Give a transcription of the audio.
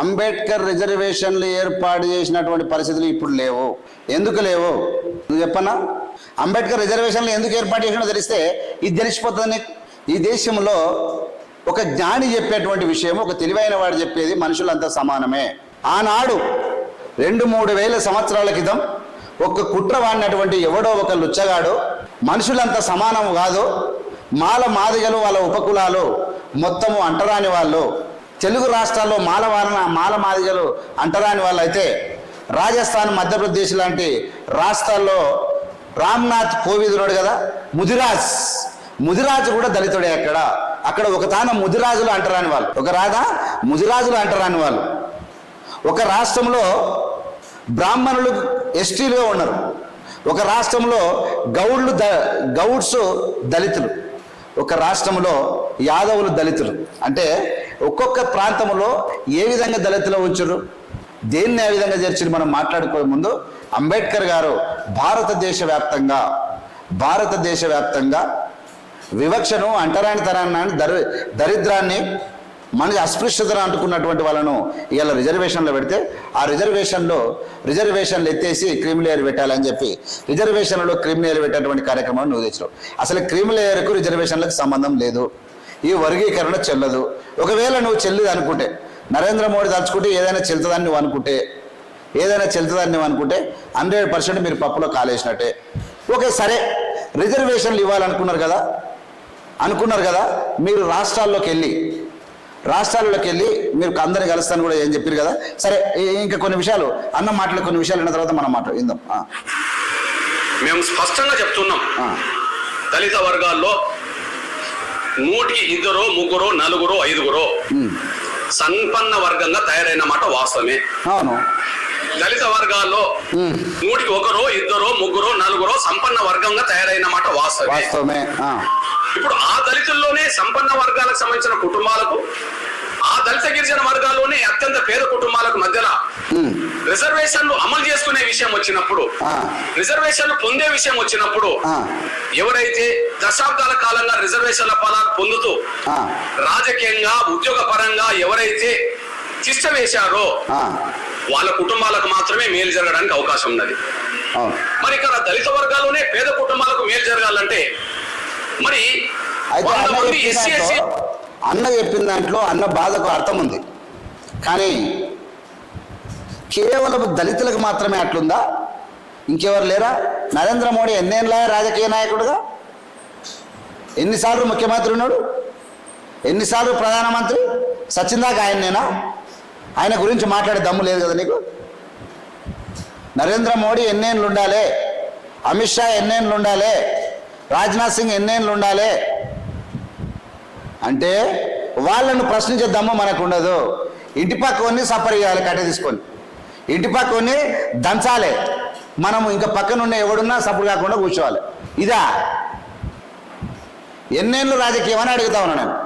అంబేద్కర్ రిజర్వేషన్లు ఏర్పాటు చేసినటువంటి పరిస్థితులు ఇప్పుడు లేవు. ఎందుకు లేవు? నువ్వు చెప్పన్నా అంబేద్కర్ రిజర్వేషన్లు ఎందుకు ఏర్పాటు చేసినా తెలిస్తే ఇది తెలిసిపోతుంది ఈ దేశంలో ఒక జ్ఞాని చెప్పేటువంటి విషయం ఒక తెలివైన వాడు చెప్పేది మనుషులంతా సమానమే. ఆనాడు రెండు మూడు వేల సంవత్సరాల క్రితం ఒక కుట్ర వాడినటువంటి ఎవడో ఒక లుచ్చగాడు మనుషులంతా సమానం కాదు మాల మాదిగలు వాళ్ళ ఉపకులాలు మొత్తము అంటరాని వాళ్ళు తెలుగు రాష్ట్రాల్లో మాల మాలమాదిగలు మాల మాదిగలు అంటరాని వాళ్ళైతే అయితే రాజస్థాన్ మధ్యప్రదేశ్ లాంటి రాష్ట్రాల్లో రామ్నాథ్ కోవిద్ కదా ముదిరాజ్. ముదిరాజు కూడా దళితుడే అక్కడ. అక్కడ ఒక తాన ముదిరాజులు అంటరాని వాళ్ళు. ఒక రాధా ముదిరాజులు అంటరాని వాళ్ళు. ఒక రాష్ట్రంలో బ్రాహ్మణులు ఎస్టీలుగా ఉన్నారు. ఒక రాష్ట్రంలో గౌడ్లు ద గౌడ్స్ దళితులు. ఒక రాష్ట్రంలో యాదవులు దళితులు. అంటే ఒక్కొక్క ప్రాంతంలో ఏ విధంగా దళితులు ఉంచరు దేన్ని ఏ విధంగా చేర్చి మనం మాట్లాడుకోే ముందు అంబేద్కర్ గారు భారతదేశ వ్యాప్తంగా భారతదేశ వ్యాప్తంగా వివక్షను అంటరానితనాన్ని దరి దరిద్రాన్ని మన అస్పృశ్యతను అంటుకున్నటువంటి వాళ్ళను ఇలా రిజర్వేషన్లో పెడితే ఆ రిజర్వేషన్లో రిజర్వేషన్లు ఎత్తేసి క్రిమిలేయర్ పెట్టాలని చెప్పి రిజర్వేషన్లో క్రిమిలేయర్ పెట్టేటువంటి కార్యక్రమాన్ని నువ్వు తెచ్చినావు. అసలు క్రిమిలేయర్కు రిజర్వేషన్లకు సంబంధం లేదు. ఈ వర్గీకరణ చెల్లదు. ఒకవేళ నువ్వు చెల్లిది అనుకుంటే నరేంద్ర మోడీ తలుచుకుంటే ఏదైనా చెల్తుందని నువ్వు అనుకుంటే ఏదైనా చెల్తుందని నువ్వు అనుకుంటే హండ్రెడ్ పర్సెంట్ మీరు పప్పులో కాలేసినట్టే. ఓకే సరే. రిజర్వేషన్లు ఇవ్వాలనుకున్నారు కదా? అనుకున్నారు కదా? మీరు రాష్ట్రాల్లోకి వెళ్ళి రాష్ట్రాల్లోకి వెళ్ళి మీరు అందరిని కలుస్తాను కూడా ఏం చెప్పారు కదా? సరే ఇంకా కొన్ని విషయాలు. అన్న మాటలు కొన్ని విషయాలు విన్న తర్వాత మనం మాట విందాం. ఆ, మేము స్పష్టంగా చెప్తున్నాం. దళిత వర్గాల్లో నూటికి ఇద్దరు ముగ్గురు నలుగురు ఐదుగురు సంపన్న వర్గంగా తయారైన మాట వాస్తవమే. అవును. దళిత వర్గాల్లో నూటికి ఒకరు ఇద్దరు ముగ్గురు నలుగురు సంపన్న వర్గంగా తయారైన మాట వాస్తవమే. ఇప్పుడు ఆ దళితుల్లోనే సంపన్న వర్గాలకు సంబంధించిన కుటుంబాలకు ఆ దళిత గిరిజన వర్గాల్లోనే అత్యంత పేద కుటుంబాలకు మధ్యలో రిజర్వేషన్లు అమలు చేసుకునే విషయం వచ్చినప్పుడు రిజర్వేషన్లు పొందే విషయం వచ్చినప్పుడు ఎవరైతే దశాబ్దాల కాలంగా రిజర్వేషన్ల ఫలాలు పొందుతూ రాజకీయంగా ఉద్యోగ పరంగా ఎవరైతే తిష్ట వేశారో వాళ్ళ కుటుంబాలకు మాత్రమే మేలు జరగడానికి అవకాశం ఉన్నది. మరి ఇక్కడ దళిత వర్గాల్లోనే పేద కుటుంబాలకు మేలు జరగాలంటే మరి అన్న చెప్పిన దాంట్లో అన్న బాధకు అర్థం ఉంది. కానీ కేవలం దళితులకు మాత్రమే అట్లుందా? ఇంకెవరు లేరా? నరేంద్ర మోడీ ఎన్నేళ్ళ రాజకీయ నాయకుడుగా? ఎన్నిసార్లు ముఖ్యమంత్రి ఉన్నాడు? ఎన్నిసార్లు ప్రధానమంత్రి? సచిందాక ఆయన్నేనా? ఆయన గురించి మాట్లాడే దమ్ము లేదు కదా నీకు? నరేంద్ర మోడీ ఎన్నేళ్ళు ఉండాలి? అమిత్ షా ఎన్నేళ్ళు ఉండాలి? రాజ్నాథ్ సింగ్ ఎన్నేళ్ళు ఉండాలి? అంటే వాళ్ళను ప్రశ్నించే దమ్ము మనకు ఉండదు. ఇంటి పక్కని సఫర్ చేయాలి కట్టె తీసుకొని ఇంటి పక్కనే దంచాలి. మనము ఇంకా పక్కన ఉన్న ఎవడున్నా సపోర్ట్ కాకుండా కూర్చోవాలి. ఇదా. ఎన్నేళ్ళు రాజకీయం అని అడుగుతా ఉన్నాను నేను.